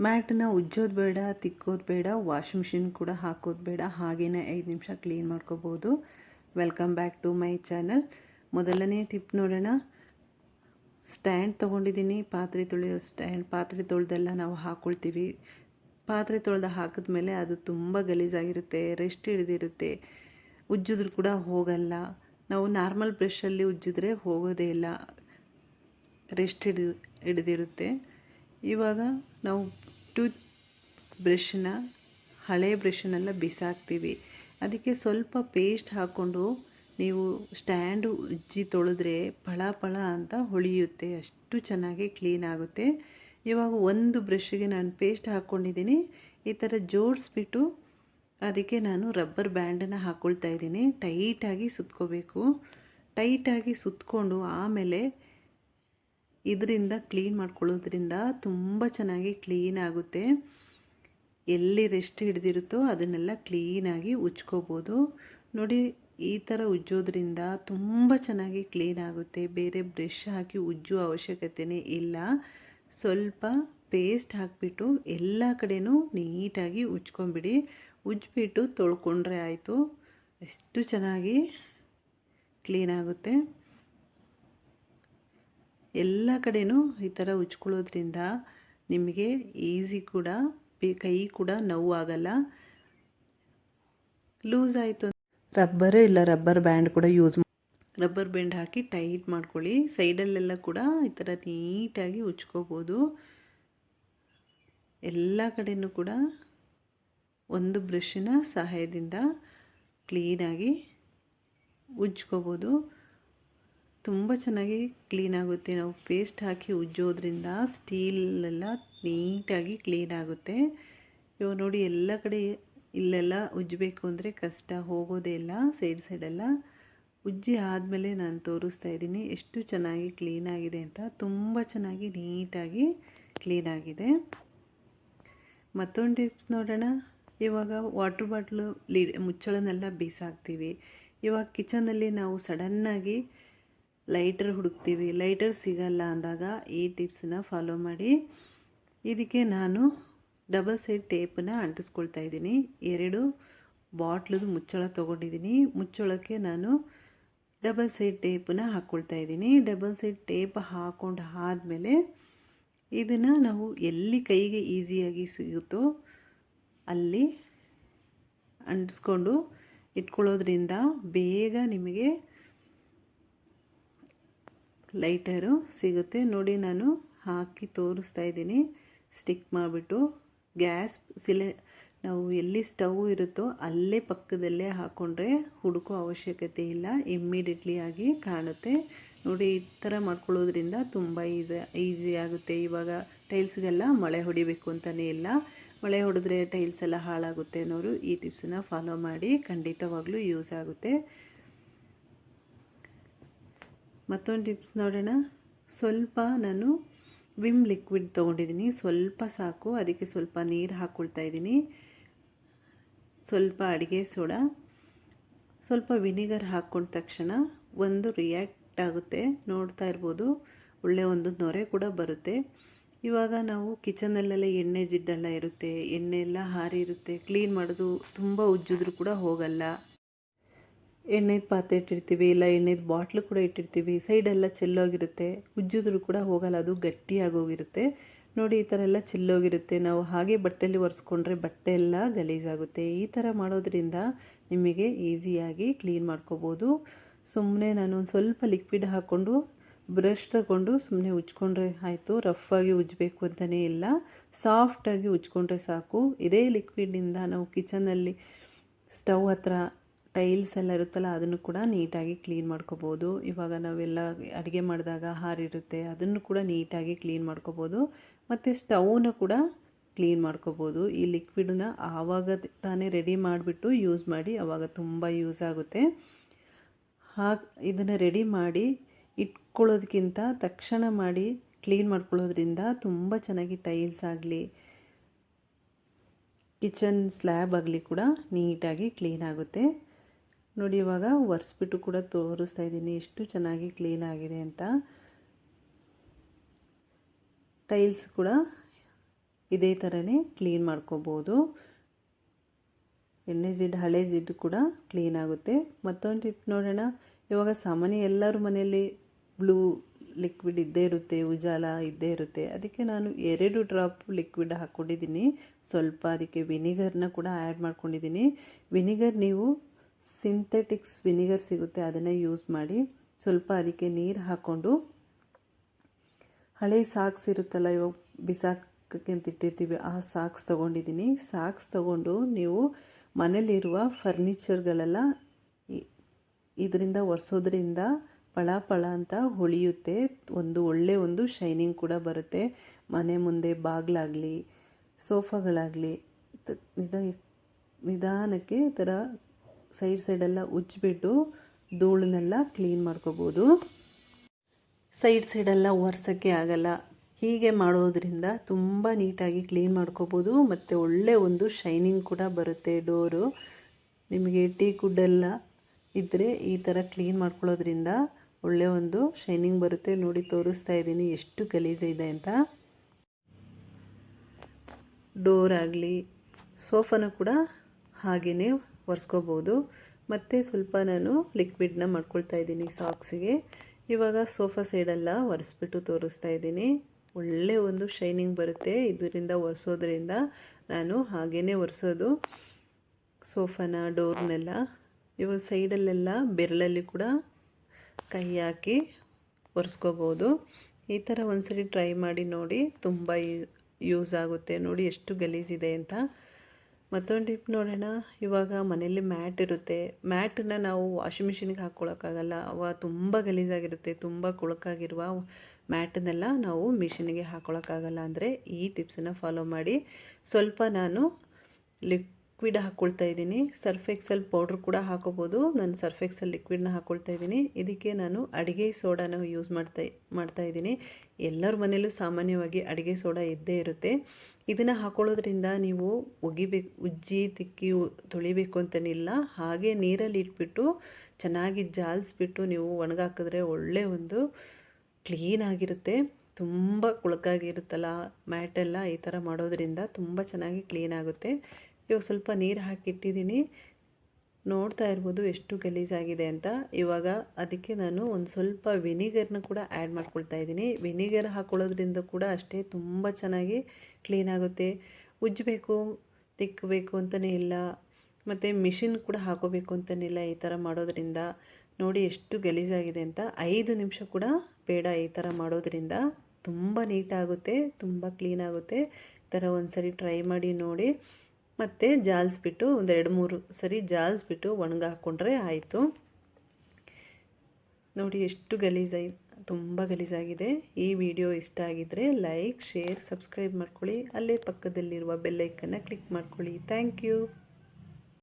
ಮ್ಯಾಟನ್ನ ಉಜ್ಜೋದು ಬೇಡ, ತಿಕ್ಕೋದು ಬೇಡ washing machine ಕೂಡ ಹಾಕೋದು ಬೇಡ, ಹಾಗೇನೆ ಐದು ನಿಮಿಷ ಕ್ಲೀನ್ ಮಾಡ್ಕೋಬೋದು. Welcome back to my channel. ಮೊದಲನೇ ಟಿಪ್ ನೋಡೋಣ. ಸ್ಟ್ಯಾಂಡ್ ತೊಗೊಂಡಿದ್ದೀನಿ. ಪಾತ್ರೆ ತೊಳೆಯೋ ಸ್ಟ್ಯಾಂಡ್, ಪಾತ್ರೆ ತೊಳೆದೆಲ್ಲ ನಾವು ಹಾಕ್ಕೊಳ್ತೀವಿ ಪಾತ್ರೆ ತೊಳೆದ ಹಾಕಿದ್ಮೇಲೆ ಅದು ತುಂಬ ಗಲೀಜಾಗಿರುತ್ತೆ, ರೆಸ್ಟ್ ಹಿಡಿದಿರುತ್ತೆ. ಉಜ್ಜಿದ್ರು ಕೂಡ ಹೋಗಲ್ಲ. ನಾವು ನಾರ್ಮಲ್ ಬ್ರಷಲ್ಲಿ ಉಜ್ಜಿದ್ರೆ ಹೋಗೋದೇ ಇಲ್ಲ. ರೆಸ್ಟ್ ಹಿಡಿದು, ಹಿಡಿದಿರುತ್ತೆ. ಇವಾಗ ನಾವು ಟೂತ್ ಬ್ರಷ್ನ ಹಳೆ ಬ್ರಷ್ನೆಲ್ಲ ಬಿಸಾಕ್ತೀವಿ. ಅದಕ್ಕೆ ಸ್ವಲ್ಪ ಪೇಸ್ಟ್ ಹಾಕ್ಕೊಂಡು ನೀವು ಸ್ಟ್ಯಾಂಡು ಉಜ್ಜಿ ತೊಳೆದ್ರೆ ಫಳ ಫಳ ಅಂತ ಹೊಳೆಯುತ್ತೆ. ಅಷ್ಟು ಚೆನ್ನಾಗಿ ಕ್ಲೀನ್ ಆಗುತ್ತೆ. ಇವಾಗ ಒಂದು ಬ್ರಷ್ಗೆ ನಾನು ಪೇಸ್ಟ್ ಹಾಕ್ಕೊಂಡಿದ್ದೀನಿ. ಈ ಥರ ಜೋಡಿಸ್ಬಿಟ್ಟು ಅದಕ್ಕೆ ನಾನು ರಬ್ಬರ್ ಬ್ಯಾಂಡನ್ನು ಹಾಕ್ಕೊಳ್ತಾ ಇದ್ದೀನಿ. ಟೈಟಾಗಿ ಸುತ್ಕೋಬೇಕು. ಟೈಟಾಗಿ ಸುತ್ಕೊಂಡು ಆಮೇಲೆ ಇದರಿಂದ ಕ್ಲೀನ್ ಮಾಡ್ಕೊಳ್ಳೋದ್ರಿಂದ ತುಂಬ ಚೆನ್ನಾಗಿ ಕ್ಲೀನ್ ಆಗುತ್ತೆ. ಎಲ್ಲಿ ರೆಸ್ಟ್ ಹಿಡ್ದಿರುತ್ತೋ ಅದನ್ನೆಲ್ಲ ಕ್ಲೀನಾಗಿ ಉಜ್ಕೋಬೋದು. ನೋಡಿ, ಈ ಥರ ಉಜ್ಜೋದ್ರಿಂದ ತುಂಬ ಚೆನ್ನಾಗಿ ಕ್ಲೀನ್ ಆಗುತ್ತೆ. ಬೇರೆ ಬ್ರಷ್ ಹಾಕಿ ಉಜ್ಜುವ ಅವಶ್ಯಕತೆಯೇ ಇಲ್ಲ. ಸ್ವಲ್ಪ ಪೇಸ್ಟ್ ಹಾಕಿಬಿಟ್ಟು ಎಲ್ಲ ಕಡೆನೂ ನೀಟಾಗಿ ಉಜ್ಕೊಂಬಿಡಿ. ಉಜ್ಬಿಟ್ಟು ತೊಳ್ಕೊಂಡ್ರೆ ಆಯಿತು. ಎಷ್ಟು ಚೆನ್ನಾಗಿ ಕ್ಲೀನ್ ಆಗುತ್ತೆ. ಎಲ್ಲ ಕಡೆನೂ ಈ ಥರ ಉಚ್ಕೊಳ್ಳೋದ್ರಿಂದ ನಿಮಗೆ ಈಸಿ ಕೂಡ ಕೈ ಕೂಡ ನೋವು ಆಗಲ್ಲ ಲೂಸ್ ಆಯಿತು ರಬ್ಬರ್ ಇಲ್ಲ ರಬ್ಬರ್ ಬ್ಯಾಂಡ್ ಕೂಡ ಯೂಸ್ ರಬ್ಬರ್ ಬ್ಯಾಂಡ್ ಹಾಕಿ ಟೈಟ್ ಮಾಡ್ಕೊಳ್ಳಿ. ಸೈಡಲ್ಲೆಲ್ಲ ಕೂಡ ಈ ಥರ ನೀಟಾಗಿ ಉಚ್ಕೋಬೋದು ಎಲ್ಲ ಕಡೆಯೂ ಕೂಡ ಒಂದು ಬ್ರಷಿನ ಸಹಾಯದಿಂದ ಕ್ಲೀನಾಗಿ ಉಜ್ಕೋಬೋದು. ತುಂಬ ಚೆನ್ನಾಗಿ ಕ್ಲೀನ್ ಆಗುತ್ತೆ. ನಾವು ಪೇಸ್ಟ್ ಹಾಕಿ ಉಜ್ಜೋದ್ರಿಂದ ಸ್ಟೀಲೆಲ್ಲ ನೀಟಾಗಿ ಕ್ಲೀನ್ ಆಗುತ್ತೆ. ಇವಾಗ ನೋಡಿ ಎಲ್ಲ ಕಡೆ ಇಲ್ಲೆಲ್ಲ ಉಜ್ಜಬೇಕು ಅಂದರೆ ಕಷ್ಟ, ಹೋಗೋದೇ ಇಲ್ಲ ಸೈಡ್ ಸೈಡೆಲ್ಲ ಉಜ್ಜಿ ಆದಮೇಲೆ ನಾನು ತೋರಿಸ್ತಾ ಇದ್ದೀನಿ ಎಷ್ಟು ಚೆನ್ನಾಗಿ ಕ್ಲೀನ್ ಆಗಿದೆ ಅಂತ. ತುಂಬ ಚೆನ್ನಾಗಿ ನೀಟಾಗಿ ಕ್ಲೀನ್ ಆಗಿದೆ. ಮತ್ತೊಂದು ಟಿಪ್ಸ್ ನೋಡೋಣ. ಇವಾಗ ವಾಟ್ರ್ ಬಾಟ್ಲು ಲೀ ಮುಚ್ಚಳನೆಲ್ಲ ಬೀಸಾಕ್ತೀವಿ. ಇವಾಗ ಕಿಚನಲ್ಲಿ ನಾವು ಸಡನ್ನಾಗಿ ಲೈಟರ್ ಹುಡುಕ್ತೀವಿ. ಲೈಟರ್ ಸಿಗಲ್ಲ ಅಂದಾಗ ಈ ಟಿಪ್ಸನ್ನ ಫಾಲೋ ಮಾಡಿ. ಇದಕ್ಕೆ ನಾನು ಡಬಲ್ ಸೈಡ್ ಟೇಪನ್ನು ಅಂಟಿಸ್ಕೊಳ್ತಾ ಇದ್ದೀನಿ. ಎರಡು ಬಾಟ್ಲದು ಮುಚ್ಚಳ ತೊಗೊಂಡಿದ್ದೀನಿ. ಮುಚ್ಚಳಕ್ಕೆ ನಾನು ಡಬಲ್ ಸೈಡ್ ಟೇಪನ್ನ ಹಾಕ್ಕೊಳ್ತಾ ಇದ್ದೀನಿ. ಡಬಲ್ ಸೈಡ್ ಟೇಪ್ ಹಾಕ್ಕೊಂಡು ಆದಮೇಲೆ ಇದನ್ನು ನಾವು ಎಲ್ಲಿ ಕೈಗೆ ಈಸಿಯಾಗಿ ಸಿಗುತ್ತೋ ಅಲ್ಲಿ ಅಂಟಿಸ್ಕೊಂಡು ಇಟ್ಕೊಳ್ಳೋದ್ರಿಂದ ಬೇಗ ನಿಮಗೆ ಲೈಟರು ಸಿಗುತ್ತೆ. ನೋಡಿ ನಾನು ಹಾಕಿ ತೋರಿಸ್ತಾ ಇದ್ದೀನಿ. ಸ್ಟಿಕ್ ಮಾಡಿಬಿಟ್ಟು ಗ್ಯಾಸ್ ಸಿಲೆ, ನಾವು ಎಲ್ಲಿ ಸ್ಟವ್ ಇರುತ್ತೋ ಅಲ್ಲೇ ಪಕ್ಕದಲ್ಲೇ ಹಾಕ್ಕೊಂಡ್ರೆ ಹುಡುಕೋ ಅವಶ್ಯಕತೆ ಇಲ್ಲ. ಇಮ್ಮಿಡಿಯೇಟ್ಲಿ ಆಗಿ ಕಾಣುತ್ತೆ. ನೋಡಿ, ಈ ಥರ ಮಾಡ್ಕೊಳ್ಳೋದ್ರಿಂದ ತುಂಬ ಈಸಿ ಈಸಿ ಆಗುತ್ತೆ. ಇವಾಗ ಟೈಲ್ಸ್ಗೆಲ್ಲ ಮಳೆ ಹೊಡಿಬೇಕು ಅಂತಲೇ ಇಲ್ಲ. ಮಳೆ ಹೊಡೆದ್ರೆ ಟೈಲ್ಸ್ ಎಲ್ಲ ಹಾಳಾಗುತ್ತೆ ಅನ್ನೋರು ಈ ಟಿಪ್ಸನ್ನ ಫಾಲೋ ಮಾಡಿ ಖಂಡಿತವಾಗ್ಲೂ ಯೂಸ್ ಆಗುತ್ತೆ. ಮತ್ತೊಂದು ಟಿಪ್ಸ್ ನೋಡೋಣ. ಸ್ವಲ್ಪ ನಾನು ವಿಮ್ ಲಿಕ್ವಿಡ್ ತೊಗೊಂಡಿದ್ದೀನಿ ಸ್ವಲ್ಪ ಸಾಕು. ಅದಕ್ಕೆ ಸ್ವಲ್ಪ ನೀರು ಹಾಕ್ಕೊಳ್ತಾ ಇದ್ದೀನಿ ಸ್ವಲ್ಪ ಅಡುಗೆ ಸೋಡಾ. ಸ್ವಲ್ಪ ವಿನಿಗರ್ ಹಾಕ್ಕೊಂಡ ತಕ್ಷಣ ಒಂದು ರಿಯಾಕ್ಟ್ ಆಗುತ್ತೆ. ನೋಡ್ತಾ ಇರ್ಬೋದು. ಒಳ್ಳೆ ಒಂದು ನೊರೆ ಕೂಡ ಬರುತ್ತೆ. ಇವಾಗ ನಾವು ಕಿಚನಲ್ಲೆಲ್ಲ ಎಣ್ಣೆ ಜಿಡ್ಡೆಲ್ಲ ಇರುತ್ತೆ. ಎಣ್ಣೆ ಎಲ್ಲ ಹಾರಿ ಇರುತ್ತೆ ಕ್ಲೀನ್ ಮಾಡೋದು ತುಂಬ ಉಜ್ಜಿದ್ರು ಕೂಡ ಹೋಗಲ್ಲ. ಎಣ್ಣೆದು ಪಾತ್ರೆ ಇಟ್ಟಿರ್ತೀವಿ, ಇಲ್ಲ ಎಣ್ಣೆದು ಬಾಟ್ಲು ಕೂಡ ಇಟ್ಟಿರ್ತೀವಿ. ಸೈಡೆಲ್ಲ ಚೆಲ್ಲೋಗಿರುತ್ತೆ. ಉಜ್ಜಿದ್ರು ಕೂಡ ಹೋಗಲ್ಲ, ಅದು ಗಟ್ಟಿಯಾಗೋಗಿರುತ್ತೆ. ನೋಡಿ, ಈ ಥರ ಎಲ್ಲ ಚೆಲ್ಲೋಗಿರುತ್ತೆ. ನಾವು ಹಾಗೆ ಬಟ್ಟೆಯಲ್ಲಿ ಒರೆಸ್ಕೊಂಡ್ರೆ ಬಟ್ಟೆ ಎಲ್ಲ ಗಲೀಜಾಗುತ್ತೆ. ಈ ಥರ ಮಾಡೋದ್ರಿಂದ ನಿಮಗೆ ಈಸಿಯಾಗಿ ಕ್ಲೀನ್ ಮಾಡ್ಕೋಬೋದು. ಸುಮ್ಮನೆ ನಾನು ಸ್ವಲ್ಪ ಲಿಕ್ವಿಡ್ ಹಾಕ್ಕೊಂಡು, ಬ್ರಷ್ ತಗೊಂಡು ಸುಮ್ಮನೆ ಉಜ್ಕೊಂಡ್ರೆ ಆಯಿತು. ರಫಾಗಿ ಉಜ್ಜಬೇಕು ಅಂತಲೇ ಇಲ್ಲ. ಸಾಫ್ಟಾಗಿ ಉಜ್ಕೊಂಡ್ರೆ ಸಾಕು. ಇದೇ ಲಿಕ್ವಿಡ್ನಿಂದ ನಾವು ಕಿಚನಲ್ಲಿ ಸ್ಟವ್ ಹತ್ರ ಟೈಲ್ಸ್ ಎಲ್ಲ ಇರುತ್ತಲ್ಲ, ಅದನ್ನು ಕೂಡ ನೀಟಾಗಿ ಕ್ಲೀನ್ ಮಾಡ್ಕೋಬೋದು. ಇವಾಗ ನಾವೆಲ್ಲ ಅಡುಗೆ ಮಾಡಿದಾಗ ಹಾರಿರುತ್ತೆ ಅದನ್ನು ಕೂಡ ನೀಟಾಗಿ ಕ್ಲೀನ್ ಮಾಡ್ಕೋಬೋದು. ಮತ್ತು ಸ್ಟವ್ನ ಕೂಡ ಕ್ಲೀನ್ ಮಾಡ್ಕೋಬೋದು. ಈ ಲಿಕ್ವಿಡನ್ನ ಆವಾಗ ತಾನೇ ರೆಡಿ ಮಾಡಿಬಿಟ್ಟು ಯೂಸ್ ಮಾಡಿ ಆವಾಗ ತುಂಬ ಯೂಸ್ ಆಗುತ್ತೆ. ಹಾಗೆ ಇದನ್ನು ರೆಡಿ ಮಾಡಿ ಇಟ್ಕೊಳ್ಳೋದಕ್ಕಿಂತ ತಕ್ಷಣ ಮಾಡಿ ಕ್ಲೀನ್ ಮಾಡ್ಕೊಳ್ಳೋದ್ರಿಂದ ತುಂಬ ಚೆನ್ನಾಗಿ ಟೈಲ್ಸ್ ಆಗಲಿ ಕಿಚನ್ ಸ್ಲ್ಯಾಬ್ ಆಗಲಿ ಕೂಡ ನೀಟಾಗಿ ಕ್ಲೀನ್ ಆಗುತ್ತೆ. ನೋಡಿ, ಇವಾಗ ಒರೆಸ್ಬಿಟ್ಟು ಕೂಡ ತೋರಿಸ್ತಾ ಇದ್ದೀನಿ. ಎಷ್ಟು ಚೆನ್ನಾಗಿ ಕ್ಲೀನ್ ಆಗಿದೆ ಅಂತ. ಟೈಲ್ಸ್ ಕೂಡ ಇದೇ ಥರನೇ ಕ್ಲೀನ್ ಮಾಡ್ಕೋಬೋದು. ಎಣ್ಣೆ ಜಿಡ್ಡು ಹಳೆ ಜಿಡ್ ಕೂಡ ಕ್ಲೀನ್ ಆಗುತ್ತೆ. ಮತ್ತೊಂದು ಟಿಪ್ ನೋಡೋಣ. ಇವಾಗ ಸಾಮಾನ್ಯ ಎಲ್ಲರ ಮನೆಯಲ್ಲಿ ಬ್ಲೂ ಲಿಕ್ವಿಡ್ ಇದ್ದೇ ಇರುತ್ತೆ, ಉಜಾಲ ಇದ್ದೇ ಇರುತ್ತೆ. ಅದಕ್ಕೆ ನಾನು ಎರಡು ಡ್ರಾಪ್ ಲಿಕ್ವಿಡ್ ಹಾಕ್ಕೊಂಡಿದ್ದೀನಿ. ಸ್ವಲ್ಪ ಅದಕ್ಕೆ ವಿನಿಗರ್ನ ಕೂಡ ಆ್ಯಡ್ ಮಾಡ್ಕೊಂಡಿದ್ದೀನಿ. ವಿನಿಗರ್ ನೀವು ಸಿಂಥೆಟಿಕ್ಸ್ ವಿನಿಗರ್ ಸಿಗುತ್ತೆ, ಅದನ್ನೇ ಯೂಸ್ ಮಾಡಿ ಸ್ವಲ್ಪ ಅದಕ್ಕೆ ನೀರು ಹಾಕ್ಕೊಂಡು. ಹಳೆ ಸಾಕ್ಸ್ ಇರುತ್ತಲ್ಲ, ಇವಾಗ ಬಿಸಾಕಕ್ಕೆ ಅಂತ ಇಟ್ಟಿರ್ತೀವಿ, ಆ ಸಾಕ್ಸ್ ತೊಗೊಂಡಿದ್ದೀನಿ. ಸಾಕ್ಸ್ ತೊಗೊಂಡು ನೀವು ಮನೇಲಿರುವ ಫರ್ನಿಚರ್ಗಳೆಲ್ಲ ಇದರಿಂದ ಒರೆಸೋದ್ರಿಂದ ಪಳ ಪಳ ಅಂತ ಹೊಳಿಯುತ್ತೆ. ಒಂದು ಒಳ್ಳೆ ಒಂದು ಶೈನಿಂಗ್ ಕೂಡ ಬರುತ್ತೆ. ಮನೆ ಮುಂದೆ ಬಾಗಿಲಾಗಲಿ, ಸೋಫಾಗಳಾಗಲಿ ನಿಧ ನಿಧಾನಕ್ಕೆ ಥರ ಸೈಡ್ ಸೈಡೆಲ್ಲ ಉಜ್ಜಿಬಿಟ್ಟು ಧೂಳನ್ನೆಲ್ಲ ಕ್ಲೀನ್ ಮಾಡ್ಕೋಬೋದು. ಸೈಡ್ ಸೈಡೆಲ್ಲ ಒರೆಸೋಕ್ಕೆ ಆಗಲ್ಲ. ಹೀಗೆ ಮಾಡೋದ್ರಿಂದ ತುಂಬ ನೀಟಾಗಿ ಕ್ಲೀನ್ ಮಾಡ್ಕೋಬೋದು. ಮತ್ತು ಒಳ್ಳೆ ಒಂದು ಶೈನಿಂಗ್ ಕೂಡ ಬರುತ್ತೆ ಡೋರು. ನಿಮಗೆ ಟೀ ಕುಡ್ಡೆಲ್ಲ ಇದ್ದರೆ ಈ ಥರ ಕ್ಲೀನ್ ಮಾಡ್ಕೊಳ್ಳೋದ್ರಿಂದ ಒಳ್ಳೆ ಒಂದು ಶೈನಿಂಗ್ ಬರುತ್ತೆ. ನೋಡಿ, ತೋರಿಸ್ತಾ ಇದ್ದೀನಿ ಎಷ್ಟು ಗಲೀಜಿದೆ ಅಂತ. ಡೋರ್ ಆಗಲಿ ಸೋಫಾನು ಕೂಡ ಹಾಗೆಯೇ ಒರೆಸ್ಕೋಬೋದು. ಮತ್ತು ಸ್ವಲ್ಪ ನಾನು ಲಿಕ್ವಿಡ್ನ ಮಾಡ್ಕೊಳ್ತಾ ಇದ್ದೀನಿ ಸಾಕ್ಸಿಗೆ ಇವಾಗ ಸೋಫಾ ಸೈಡೆಲ್ಲ ಒರೆಸ್ಬಿಟ್ಟು ತೋರಿಸ್ತಾ ಇದ್ದೀನಿ. ಒಳ್ಳೆ ಒಂದು ಶೈನಿಂಗ್ ಬರುತ್ತೆ ಇದರಿಂದ ಒರೆಸೋದ್ರಿಂದ. ನಾನು ಹಾಗೇ ಒರೆಸೋದು. ಸೋಫಾನ ಡೋರ್ನೆಲ್ಲ ಇವಾಗ ಸೈಡಲ್ಲೆಲ್ಲ ಬೆರಳಲ್ಲಿ ಕೂಡ ಕೈ ಹಾಕಿ ಒರೆಸ್ಕೋಬೋದು. ಈ ಥರ ಒಂದ್ಸರಿ ಟ್ರೈ ಮಾಡಿ ನೋಡಿ. ತುಂಬ ಯೂಸ್ ಆಗುತ್ತೆ. ನೋಡಿ ಎಷ್ಟು ಗಲೀಜಿದೆ ಅಂತ. ಮತ್ತೊಂದು ಟಿಪ್ ನೋಡೋಣ. ಇವಾಗ ಮನೆಯಲ್ಲಿ ಮ್ಯಾಟ್ ಇರುತ್ತೆ. ಮ್ಯಾಟನ್ನ ನಾವು ವಾಷಿಂಗ್ ಮಿಷಿನ್ಗೆ ಹಾಕ್ಕೊಳ್ಳೋಕ್ಕಾಗಲ್ಲ ಅವ ತುಂಬ ಗಲೀಜಾಗಿರುತ್ತೆ, ತುಂಬ ಕೊಳಕಾಗಿರುವ ಮ್ಯಾಟನ್ನೆಲ್ಲ ನಾವು ಮಿಷಿನ್ಗೆ ಹಾಕ್ಕೊಳಕ್ಕಾಗಲ್ಲ ಅಂದರೆ ಈ ಟಿಪ್ಸನ್ನು ಫಾಲೋ ಮಾಡಿ. ಸ್ವಲ್ಪ ನಾನು ಲಿಪ್ ಲಿಕ್ವಿಡ್ ಹಾಕ್ಕೊಳ್ತಾ ಇದ್ದೀನಿ. ಸರ್ಫ್ ಎಕ್ಸೆಲ್ ಪೌಡ್ರ್ ಕೂಡ ಹಾಕೋಬೋದು. ನಾನು ಸರ್ಫ್ ಲಿಕ್ವಿಡ್ನ ಹಾಕ್ಕೊಳ್ತಾ ಇದ್ದೀನಿ. ಇದಕ್ಕೆ ನಾನು ಅಡುಗೆ ಸೋಡಾನ ಯೂಸ್ ಮಾಡ್ತಾ ಮಾಡ್ತಾ ಇದ್ದೀನಿ. ಎಲ್ಲರ ಮನೆಯಲ್ಲೂ ಸಾಮಾನ್ಯವಾಗಿ ಅಡುಗೆ ಸೋಡಾ ಇದ್ದೇ ಇರುತ್ತೆ. ಇದನ್ನು ಹಾಕೊಳ್ಳೋದ್ರಿಂದ ನೀವು ಒಗಿಬೇಕು ಉಜ್ಜಿ, ತಿಕ್ಕಿ ತೊಳಿಬೇಕು ಅಂತನಿಲ್ಲ. ಹಾಗೆ ನೀರಲ್ಲಿ ಇಟ್ಬಿಟ್ಟು ಚೆನ್ನಾಗಿ ಜಾಲಿಸ್ಬಿಟ್ಟು ನೀವು ಒಣಗಾಕಿದ್ರೆ ಒಳ್ಳೆ ಒಂದು ಕ್ಲೀನಾಗಿರುತ್ತೆ ತುಂಬ ಕುಳಕಾಗಿರುತ್ತಲ್ಲ ಮ್ಯಾಟೆಲ್ಲ ಈ ಥರ ಮಾಡೋದ್ರಿಂದ ತುಂಬ ಚೆನ್ನಾಗಿ ಕ್ಲೀನ್ ಆಗುತ್ತೆ. ಇವಾಗ ಸ್ವಲ್ಪ ನೀರು ಹಾಕಿಟ್ಟಿದ್ದೀನಿ. ನೋಡ್ತಾ ಇರ್ಬೋದು ಎಷ್ಟು ಗಲೀಜಾಗಿದೆ ಅಂತ. ಇವಾಗ ಅದಕ್ಕೆ ನಾನು ಒಂದು ಸ್ವಲ್ಪ ವಿನಿಗರ್ನ ಕೂಡ ಆ್ಯಡ್ ಮಾಡ್ಕೊಳ್ತಾ ಇದ್ದೀನಿ. ವಿನಿಗರ್ ಹಾಕೊಳ್ಳೋದ್ರಿಂದ ಕೂಡ ಅಷ್ಟೇ ತುಂಬ ಚೆನ್ನಾಗಿ ಕ್ಲೀನ್ ಆಗುತ್ತೆ. ಉಜ್ಜಬೇಕು ತಿಕ್ಕಬೇಕು ಅಂತಲೇ ಇಲ್ಲ. ಮತ್ತು ಮಿಷಿನ್ ಕೂಡ ಹಾಕೋಬೇಕು ಅಂತಲೇ ಇಲ್ಲ ಈ ಥರ ಮಾಡೋದ್ರಿಂದ. ನೋಡಿ ಎಷ್ಟು ಗಲೀಜಾಗಿದೆ ಅಂತ. ಐದು ನಿಮಿಷ ಕೂಡ ಬೇಡ ಈ ಥರ ಮಾಡೋದ್ರಿಂದ. ತುಂಬ ನೀಟಾಗುತ್ತೆ, ತುಂಬ ಕ್ಲೀನಾಗುತ್ತೆ ಈ ಥರ ಒಂದು ಸರಿ ಟ್ರೈ ಮಾಡಿ ನೋಡಿ. ಮತ್ತು ಜಾಲಿಸ್ಬಿಟ್ಟು ಒಂದು ಎರಡು ಮೂರು ಸರಿ ಜಾಲಿಸ್ಬಿಟ್ಟು ಒಣಗ ಹಾಕ್ಕೊಂಡ್ರೆ ಆಯಿತು. ನೋಡಿ ಎಷ್ಟು ಗಲೀಜಾಗಿ ತುಂಬ ಗಲೀಜಾಗಿದೆ ಈ ವಿಡಿಯೋ ಇಷ್ಟ ಆಗಿದ್ದರೆ ಲೈಕ್, ಶೇರ್, ಸಬ್ಸ್ಕ್ರೈಬ್ ಮಾಡ್ಕೊಳ್ಳಿ. ಅಲ್ಲೇ ಪಕ್ಕದಲ್ಲಿರುವ ಬೆಲ್ಲೈಕನ್ನು ಕ್ಲಿಕ್ ಮಾಡ್ಕೊಳ್ಳಿ. Thank you.